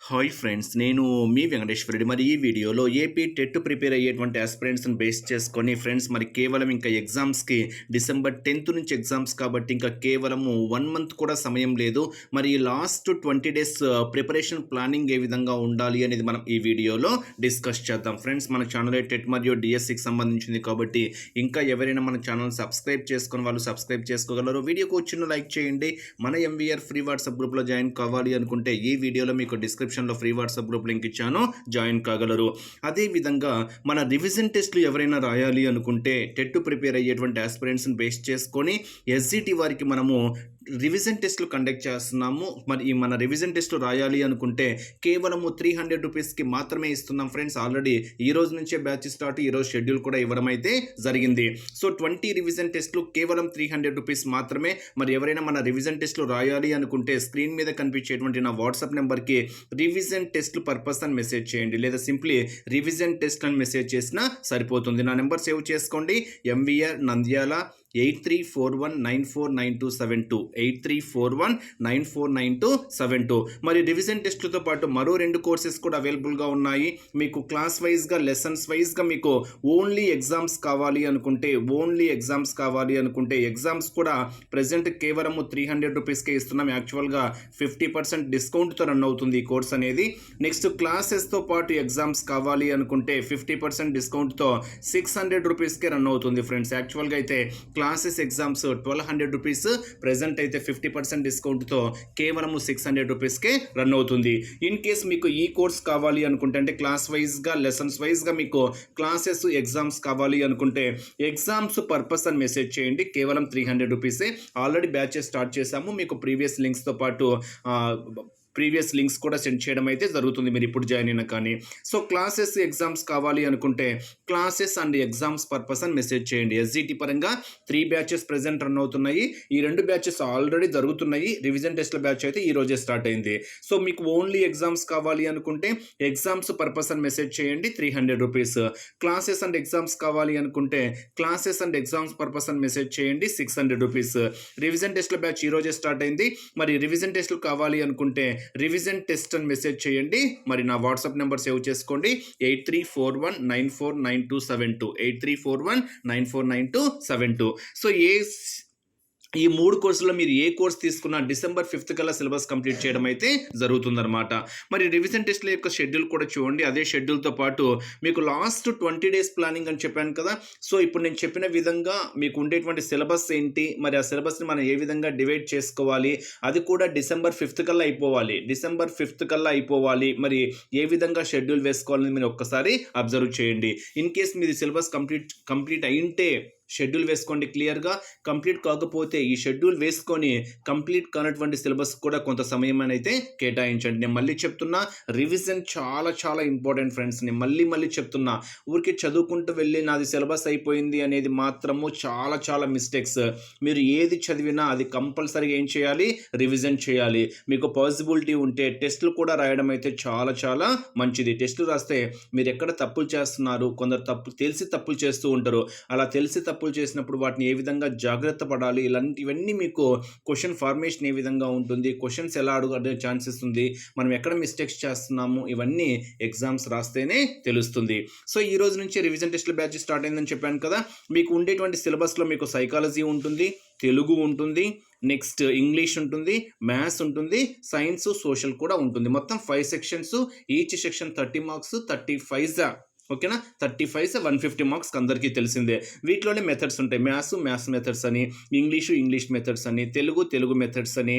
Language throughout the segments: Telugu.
హాయ్ ఫ్రెండ్స్ నేను మీ వెంకటేశ్వరుడి. మరి ఈ వీడియోలో ఏపీ టెట్ ప్రిపేర్ అయ్యేటువంటి ఆస్పిరెంట్స్ని బేస్ చేసుకొని ఫ్రెండ్స్ మరి కేవలం ఇంకా ఎగ్జామ్స్కి డిసెంబర్ టెన్త్ నుంచి ఎగ్జామ్స్ కాబట్టి ఇంకా కేవలము వన్ మంత్ కూడా సమయం లేదు. మరి last twenty days preparation planning ఏ విధంగా ఉండాలి అనేది మనం ఈ వీడియోలో డిస్కస్ చేద్దాం. ఫ్రెండ్స్ మన ఛానల్ టెట్ మరియు డిఎస్సికి సంబంధించింది కాబట్టి ఇంకా ఎవరైనా మన ఛానల్ సబ్స్క్రైబ్ చేసుకుని వాళ్ళు సబ్స్క్రైబ్ చేసుకోగలరు వీడియోకి వచ్చిన లైక్ చేయండి. మన ఎంవీఆర్ ఫ్రీ వాట్సాప్ గ్రూప్లో జాయిన్ కావాలి అనుకుంటే ఈ వీడియోలో మీకు డిస్క్రిప్షన్లో ఫ్రీ వాట్సాప్ గ్రూప్ లింక్ ఇచ్చాను. జాయిన్ కాగలరు. అదేవిధంగా మన రివిజన్ టెస్ట్లు ఎవరైనా రాయాలి అనుకుంటే టెట్ ప్రిపేర్ అయ్యేటువంటి ఆస్పిరెంట్స్ని బేస్ చేసుకొని ఎస్జిటి వారికి మనము రివిజన్ టెస్ట్లు కండక్ట్ చేస్తున్నాము. మరి ఈ మన రివిజన్ టెస్ట్లు రాయాలి అనుకుంటే కేవలము త్రీ హండ్రెడ్ రూపీస్కి మాత్రమే ఇస్తున్నాం ఫ్రెండ్స్ ఆల్రెడీ ఈ రోజు నుంచే బ్యాచ్ స్టార్ట్ ఈ రోజు షెడ్యూల్ కూడా ఇవ్వడం అయితే జరిగింది. సో ట్వంటీ రివిజన్ టెస్ట్లు కేవలం త్రీ హండ్రెడ్ రూపీస్ మాత్రమే. మరి ఎవరైనా మన రివిజన్ టెస్ట్లు రాయాలి అనుకుంటే స్క్రీన్ మీద కనిపించేటువంటి నా వాట్సాప్ నెంబర్కి రివిజన్ టెస్ట్లు పర్పస్ అని మెసేజ్ చేయండి. లేదా సింప్లీ రివిజన్ టెస్ట్ అని మెసేజ్ చేసినా సరిపోతుంది. నా నెంబర్ సేవ్ చేసుకోండి. MVR Nandyal eight three four one nine four nine two seven two. Eight three four one nine four nine two seven two. మరి డివిజన్ టెస్ట్లతో పాటు మరో రెండు కోర్సెస్ కూడా అవైలబుల్గా ఉన్నాయి. మీకు క్లాస్ వైజ్గా లెసన్స్ వైజ్గా మీకు ఓన్లీ ఎగ్జామ్స్ కావాలి అనుకుంటే ఓన్లీ ఎగ్జామ్స్ కావాలి అనుకుంటే ఎగ్జామ్స్ కూడా ప్రజెంట్ కేవలము త్రీ హండ్రెడ్ రూపీస్కే ఇస్తున్నాం. యాక్చువల్గా ఫిఫ్టీ పర్సెంట్ డిస్కౌంట్తో రన్ అవుతుంది ఈ కోర్స్ అనేది. నెక్స్ట్ క్లాసెస్తో పాటు ఎగ్జామ్స్ కావాలి అనుకుంటే ఫిఫ్టీ పర్సెంట్ డిస్కౌంట్తో సిక్స్ హండ్రెడ్ రూపీస్కే రన్ అవుతుంది ఫ్రెండ్స్ యాక్చువల్గా అయితే classes exams twelve hundred rupees present అయితే ఫిఫ్టీ పర్సెంట్ డిస్కౌంట్తో కేవలము సిక్స్ హండ్రెడ్ రూపీస్కే రన్ అవుతుంది. ఇన్ కేస్ మీకు ఈ కోర్స్ కావాలి అనుకుంటే అంటే క్లాస్ వైజ్గా లెసన్స్ వైజ్గా మీకు క్లాసెస్ ఎగ్జామ్స్ కావాలి అనుకుంటే ఎగ్జామ్స్ పర్పస్ అని మెసేజ్ చేయండి. కేవలం త్రీ హండ్రెడ్ రూపీసే ఆల్రెడీ బ్యాచెస్ స్టార్ట్ చేశాము. మీకు ప్రీవియస్ లింక్స్తో పాటు ప్రీవియస్ లింక్స్ కూడా సెండ్ చేయడం అయితే జరుగుతుంది మీరు ఇప్పుడు జాయిన్ అయినా కానీ. సో క్లాసెస్ ఎగ్జామ్స్ కావాలి అనుకుంటే క్లాసెస్ అండ్ ఎగ్జామ్స్ పర్పస్ అని మెసేజ్ చేయండి. ఎస్జిటి పరంగా త్రీ బ్యాచెస్ ప్రెజెంట్ రన్ అవుతున్నాయి. ఈ రెండు బ్యాచెస్ ఆల్రెడీ జరుగుతున్నాయి. రివిజన్ టెస్ట్ల బ్యాచ్ అయితే ఈ రోజే స్టార్ట్ అయింది. సో మీకు ఓన్లీ ఎగ్జామ్స్ కావాలి అనుకుంటే ఎగ్జామ్స్ పర్పస్ అని మెసేజ్ చేయండి. Three hundred rupees classes and exams కావాలి అనుకుంటే క్లాసెస్ అండ్ ఎగ్జామ్స్ పర్పస్ అని మెసేజ్ చేయండి. సిక్స్ హండ్రెడ్ రూపీస్ రివిజన్ టెస్ట్ల బ్యాచ్ ఈ రోజే స్టార్ట్ అయింది. మరి రివిజన్ టెస్ట్లు కావాలి అనుకుంటే రివిజన్ టెస్ట్ అని మెసేజ్ చేయండి. మరి నా వాట్సాప్ నెంబర్ సేవ్ చేసుకోండి. Eight three four one nine four nine two seven two eight three four one nine four nine two seven two so ఏ ఈ మూడు కోర్సుల్లో మీరు ఏ కోర్స్ తీసుకున్నా డిసెంబర్ ఫిఫ్త్ కల్లా సిలబస్ కంప్లీట్ చేయడం అయితే జరుగుతుందన్నమాట. మరి రివిజన్ టెస్ట్ల యొక్క షెడ్యూల్ కూడా చూడండి. అదే షెడ్యూల్తో పాటు మీకు లాస్ట్ ట్వంటీ డేస్ ప్లానింగ్ అని చెప్పాను కదా. సో ఇప్పుడు నేను చెప్పిన విధంగా మీకు ఉండేటువంటి సిలబస్ ఏంటి? మరి ఆ సిలబస్ని మనం ఏ విధంగా డివైడ్ చేసుకోవాలి? అది కూడా డిసెంబర్ ఫిఫ్త్ కల్లా అయిపోవాలి. డిసెంబర్ ఫిఫ్త్ కల్లా అయిపోవాలి. మరి ఏ విధంగా షెడ్యూల్ వేసుకోవాలని మీరు ఒక్కసారి అబ్జర్వ్ చేయండి. ఇన్ కేస్ మీది సిలబస్ కంప్లీట్ కంప్లీట్ అయింటే షెడ్యూల్ వేసుకోండి క్లియర్గా. కంప్లీట్ కాకపోతే ఈ షెడ్యూల్ వేసుకొని కంప్లీట్ కానటువంటి సిలబస్ కూడా కొంత సమయం అయితే కేటాయించండి. నేను మళ్ళీ చెప్తున్నా రివిజన్ చాలా చాలా ఇంపార్టెంట్ ఫ్రెండ్స్. నేను మళ్ళీ మళ్ళీ చెప్తున్నా ఊరికి చదువుకుంటూ వెళ్ళి నాది సిలబస్ అయిపోయింది అనేది మాత్రము చాలా చాలా మిస్టేక్స్. మీరు ఏది చదివినా అది కంపల్సరీగా ఏం చేయాలి? రివిజన్ చేయాలి. మీకు పాసిబిలిటీ ఉంటే టెస్టులు కూడా రాయడం అయితే చాలా చాలా మంచిది. టెస్టులు రాస్తే మీరు ఎక్కడ తప్పులు చేస్తున్నారు? కొందరు తప్పు తెలిసి తప్పులు చేస్తూ ఉంటారు. అలా తెలిసి తప్పు తప్పులు చేసినప్పుడు వాటిని ఏ విధంగా జాగ్రత్త పడాలి? ఇలాంటి ఇవన్నీ మీకు క్వశ్చన్ ఫార్మేషన్ ఏ విధంగా ఉంటుంది? క్వశ్చన్స్ ఎలా అడుగు ఛాన్సెస్ ఉంది? మనం ఎక్కడ మిస్టేక్స్ చేస్తున్నాము? ఇవన్నీ ఎగ్జామ్స్ రాస్తేనే తెలుస్తుంది. సో ఈ రోజు నుంచి రివిజన్ టెస్ట్ల బ్యాచ్ స్టార్ట్ అయిందని చెప్పాను కదా? మీకు ఉండేటువంటి సిలబస్లో మీకు సైకాలజీ ఉంటుంది తెలుగు ఉంటుంది నెక్స్ట్ ఇంగ్లీష్ ఉంటుంది మ్యాథ్స్ ఉంటుంది సైన్స్ సోషల్ కూడా ఉంటుంది. మొత్తం five sections each section thirty marks thirty five ఓకేనా? Thirty five one fifty marks అందరికీ తెలిసిందే. వీటిలోనే మెథడ్స్ ఉంటాయి. మ్యాథ్స్ మ్యాథ్స్ మెథడ్స్ అని ఇంగ్లీషు ఇంగ్లీష్ మెథడ్స్ అని తెలుగు తెలుగు మెథడ్స్ అని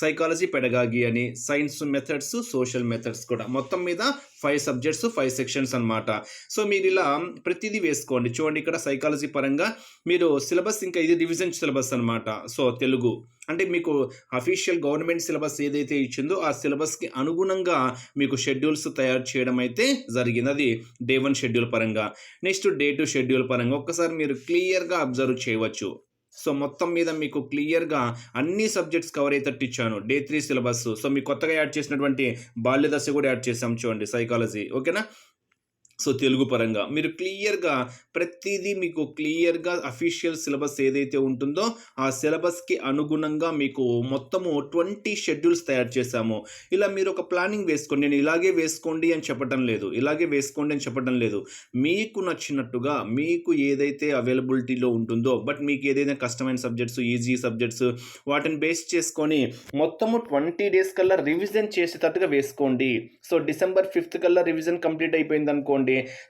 సైకాలజీ పెడగాగి అని సైన్స్ మెథడ్స్ సోషల్ మెథడ్స్ కూడా. మొత్తం మీద ఫైవ్ సబ్జెక్ట్స్ ఫైవ్ సెక్షన్స్ అనమాట సో మీరు ఇలా ప్రతిదీ వేసుకోండి. చూడండి ఇక్కడ సైకాలజీ పరంగా మీరు సిలబస్ ఇంకా ఇది రివిజన్ సిలబస్ అన్నమాట. సో తెలుగు. అంటే మీకు అఫీషియల్ గవర్నమెంట్ సిలబస్ ఏదైతే ఇచ్చిందో ఆ సిలబస్కి అనుగుణంగా మీకు షెడ్యూల్స్ తయారు చేయడం అయితే జరిగింది. అది డే వన్ షెడ్యూల్ పరంగా. నెక్స్ట్ డే టూ షెడ్యూల్ పరంగా ఒక్కసారి మీరు క్లియర్గా అబ్జర్వ్ చేయవచ్చు. సో మొత్తం మీద మీకు క్లియర్గా అన్ని సబ్జెక్ట్స్ కవర్ అయ్యేటట్టు ఇచ్చాను. డే త్రీ సిలబస్ సో మీకు కొత్తగా యాడ్ చేసినటువంటి బాల్య దశ కూడా యాడ్ చేసాం చూడండి సైకాలజీ ఓకేనా? సో తెలుగు పరంగా. మీరు క్లియర్గా ప్రతిదీ మీకు క్లియర్గా అఫీషియల్ సిలబస్ ఏదైతే ఉంటుందో ఆ సిలబస్కి అనుగుణంగా మీకు మొత్తము ట్వంటీ షెడ్యూల్స్ తయారు చేశాము. ఇలా మీరు ఒక ప్లానింగ్ వేసుకోండి. నేను ఇలాగే వేసుకోండి అని చెప్పడం లేదు. ఇలాగే వేసుకోండి అని చెప్పడం లేదు. మీకు నచ్చినట్టుగా మీకు ఏదైతే అవైలబిలిటీలో ఉంటుందో బట్ మీకు ఏదైనా కష్టమైన సబ్జెక్ట్స్ ఈజీ సబ్జెక్ట్స్ వాటిని బేస్ చేసుకొని మొత్తము ట్వంటీ డేస్ కల్లా రివిజన్ చేసేటట్టుగా వేసుకోండి. సో డిసెంబర్ ఫిఫ్త్ కల్లా రివిజన్ కంప్లీట్ అయిపోయింది అనుకోండి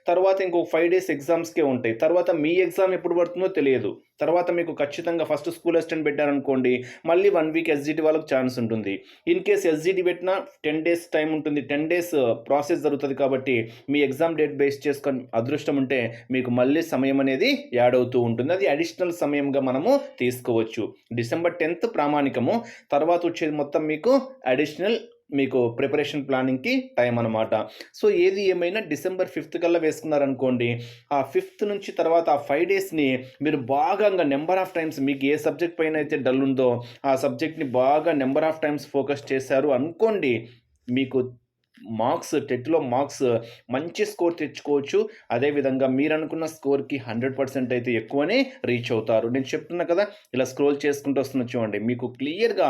తర్వాత ఇంకో ఫైవ్ డేస్ ఎగ్జామ్స్కే ఉంటాయి. తర్వాత మీ ఎగ్జామ్ ఎప్పుడు పడుతుందో తెలియదు. తర్వాత మీకు ఖచ్చితంగా ఫస్ట్ స్కూల్ అసిస్టెంట్ పెట్టారనుకోండి మళ్ళీ వన్ వీక్ ఎస్జిటి వాళ్ళకి ఛాన్స్ ఉంటుంది. ఇన్ కేస్ ఎస్జిటి పెట్టినా టెన్ డేస్ టైం ఉంటుంది. టెన్ డేస్ ప్రాసెస్ జరుగుతుంది కాబట్టి మీ ఎగ్జామ్ డేట్ బేస్ చేసుకొని అదృష్టం ఉంటే మీకు మళ్ళీ సమయం అనేది యాడ్ అవుతూ ఉంటుంది. అది అడిషనల్ సమయంగా మనము తీసుకోవచ్చు. డిసెంబర్ టెన్త్ ప్రామాణికము. తర్వాత వచ్చేది మొత్తం మీకు అడిషనల్ మీకు ప్రిపరేషన్ ప్లానింగ్కి టైం అనమాట సో ఏది ఏమైనా డిసెంబర్ ఫిఫ్త్ కల్లా వేసుకున్నారనుకోండి ఆ ఫిఫ్త్ నుంచి తర్వాత ఆ ఫైవ్ డేస్ని మీరు బాగా నెంబర్ ఆఫ్ టైమ్స్ మీకు ఏ సబ్జెక్ట్ పైన అయితే డల్ ఉందో ఆ సబ్జెక్ట్ని బాగా నెంబర్ ఆఫ్ టైమ్స్ ఫోకస్ చేశారు అనుకోండి మీకు మార్క్స్ టెట్లో మార్క్స్ మంచి స్కోర్ తెచ్చుకోవచ్చు. అదేవిధంగా మీరు అనుకున్న స్కోర్కి హండ్రెడ్ పర్సెంట్ అయితే ఎక్కువనే రీచ్ అవుతారు. నేను చెప్తున్నా కదా ఇలా స్క్రోల్ చేసుకుంటూ వస్తున్న చూడండి. మీకు క్లియర్గా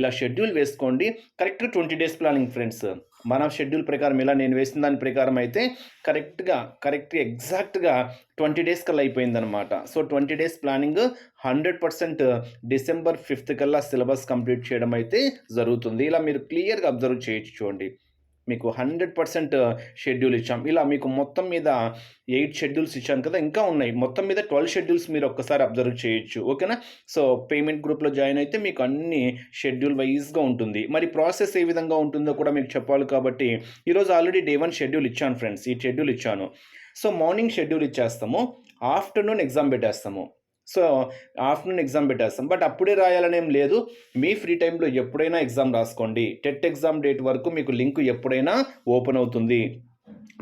ఇలా షెడ్యూల్ వేసుకోండి. Correct twenty days planning friends. మన షెడ్యూల్ ప్రకారం ఇలా నేను వేసిన దాని ప్రకారం అయితే కరెక్ట్గా కరెక్ట్ ఎగ్జాక్ట్గా ట్వంటీ డేస్ కల్లా అయిపోయిందనమాట so twenty days planning hundred percent December fifth కల్లా సిలబస్ కంప్లీట్ చేయడం అయితే జరుగుతుంది. ఇలా మీరు క్లియర్గా అబ్జర్వ్ చేయొచ్చు చూడండి. మీకు హండ్రెడ్ పర్సెంట్ షెడ్యూల్ ఇచ్చాం. ఇలా మీకు మొత్తం మీద ఎయిట్ షెడ్యూల్స్ ఇచ్చాను కదా ఇంకా ఉన్నాయి. మొత్తం మీద ట్వెల్వ్ షెడ్యూల్స్ మీరు ఒక్కసారి అబ్జర్వ్ చేయొచ్చు ఓకేనా? సో పేమెంట్ గ్రూప్లో జాయిన్ అయితే మీకు అన్ని షెడ్యూల్ వైజ్గా ఉంటుంది. మరి ప్రాసెస్ ఏ విధంగా ఉంటుందో కూడా మీకు చెప్పాలి కాబట్టి ఈరోజు ఆల్రెడీ డే వన్ షెడ్యూల్ ఇచ్చాను ఫ్రెండ్స్ ఈ షెడ్యూల్ ఇచ్చాను. సో మార్నింగ్ షెడ్యూల్ ఇచ్చేస్తాము ఆఫ్టర్నూన్ ఎగ్జామ్ పెట్టేస్తాము. సో ఆఫ్టర్నూన్ ఎగ్జామ్ పెట్టేస్తాం. బట్ అప్పుడే రాయాలనేం లేదు. మీ ఫ్రీ టైంలో ఎప్పుడైనా ఎగ్జామ్ రాసుకోండి. టెట్ ఎగ్జామ్ డేట్ వరకు మీకు లింక్ ఎప్పుడైనా ఓపెన్ అవుతుంది.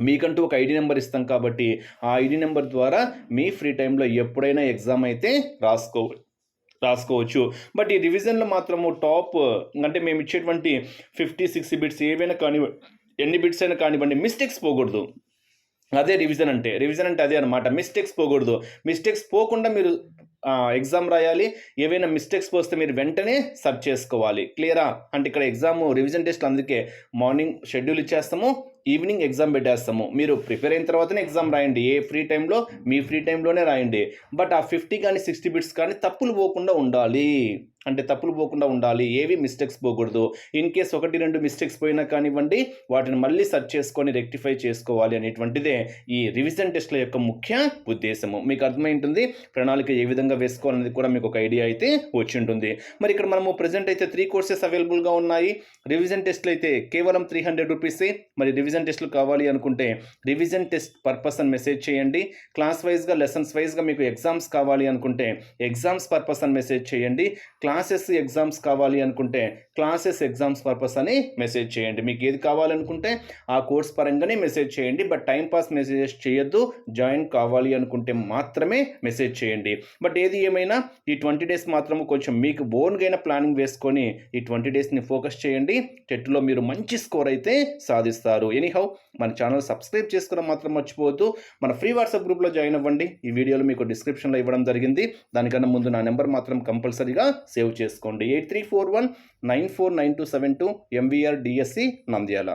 మీకంటూ ఒక ఐడి నెంబర్ ఇస్తాం కాబట్టి ఆ ఐడి నెంబర్ ద్వారా మీ ఫ్రీ టైంలో ఎప్పుడైనా ఎగ్జామ్ అయితే రాసుకో రాసుకోవచ్చు. బట్ ఈ రివిజన్లో మాత్రము టాప్ అంటే మేము ఇచ్చేటువంటి ఫిఫ్టీ సిక్స్టీ బిట్స్ ఏవైనా కానివ్వండి ఎన్ని బిట్స్ అయినా కానివ్వండి మిస్టేక్స్ పోకూడదు. అదే రివిజన్ అంటే రివిజన్ అంటే అదే అనమాట మిస్టేక్స్ పోకూడదు. మిస్టేక్స్ పోకుండా మీరు ఎగ్జామ్ రాయాలి. ఏవైనా మిస్టేక్స్ పోస్తే మీరు వెంటనే సర్చ్ చేసుకోవాలి. క్లియరా అంటే ఇక్కడ ఎగ్జామ్ రివిజన్ టెస్ట్ అందుకే మార్నింగ్ షెడ్యూల్ ఇచ్చేస్తాము ఈవినింగ్ ఎగ్జామ్ పెట్టేస్తాము. మీరు ప్రిపేర్ అయిన తర్వాతనే ఎగ్జామ్ రాయండి. ఏ ఫ్రీ టైంలో మీ ఫ్రీ టైంలోనే రాయండి. బట్ ఆ ఫిఫ్టీ కానీ సిక్స్టీ బిట్స్ కానీ తప్పులు పోకుండా ఉండాలి. అంటే తప్పులు పోకుండా ఉండాలి. ఏవి మిస్టేక్స్ పోకూడదు. ఇన్ కేస్ ఒకటి రెండు మిస్టేక్స్ పోయినా కానివ్వండి వాటిని మళ్ళీ సెర్చ్ చేసుకొని రెక్టిఫై చేసుకోవాలి అనేటువంటిదే ఈ రివిజన్ టెస్ట్ల యొక్క ముఖ్య ఉద్దేశము. మీకు అర్థమై ఉంటుంది ప్రణాళిక ఏ విధంగా వేసుకోవాలనేది కూడా మీకు ఒక ఐడియా అయితే వచ్చి ఉంటుంది మరి ఇక్కడ మనము ప్రజెంట్ అయితే త్రీ కోర్సెస్ అవైలబుల్గా ఉన్నాయి. రివిజన్ టెస్ట్లు అయితే కేవలం త్రీ హండ్రెడ్ రూపీసే మరి రివిజన్ టెస్ట్లు కావాలి అనుకుంటే రివిజన్ టెస్ట్ పర్పస్ అని మెసేజ్ చేయండి. క్లాస్ వైజ్గా లెసన్స్ వైజ్గా మీకు ఎగ్జామ్స్ కావాలి అనుకుంటే ఎగ్జామ్స్ పర్పస్ అని మెసేజ్ చేయండి. క్లాసెస్ ఎగ్జామ్స్ కావాలి అనుకుంటే క్లాసెస్ ఎగ్జామ్స్ పర్పస్ అని మెసేజ్ చేయండి. మీకు ఏది కావాలనుకుంటే ఆ కోర్స్ పరంగానే మెసేజ్ చేయండి. బట్ టైం పాస్ మెసేజెస్ చేయొద్దు. జాయిన్ కావాలి అనుకుంటే మాత్రమే మెసేజ్ చేయండి. బట్ ఏది ఏమైనా ఈ ట్వంటీ డేస్ మాత్రము కొంచెం మీకు బోన్గైన ప్లానింగ్ వేసుకొని ఈ ట్వంటీ డేస్ని ఫోకస్ చేయండి. టెట్లో మీరు మంచి స్కోర్ అయితే సాధిస్తారు. ఎనీహౌ మన ఛానల్ సబ్స్క్రైబ్ చేసుకోవడం మాత్రం మర్చిపోవద్దు. మన ఫ్రీ వాట్సాప్ గ్రూప్లో జాయిన్ అవ్వండి. ఈ వీడియోలో మీకు డిస్క్రిప్షన్లో ఇవ్వడం జరిగింది. దానికన్నా ముందు నా నెంబర్ మాత్రం కంపల్సరీగా సేవ్ చేసుకోండి. Eight three four one nine four nine two seven two MVR DSC Nandyal.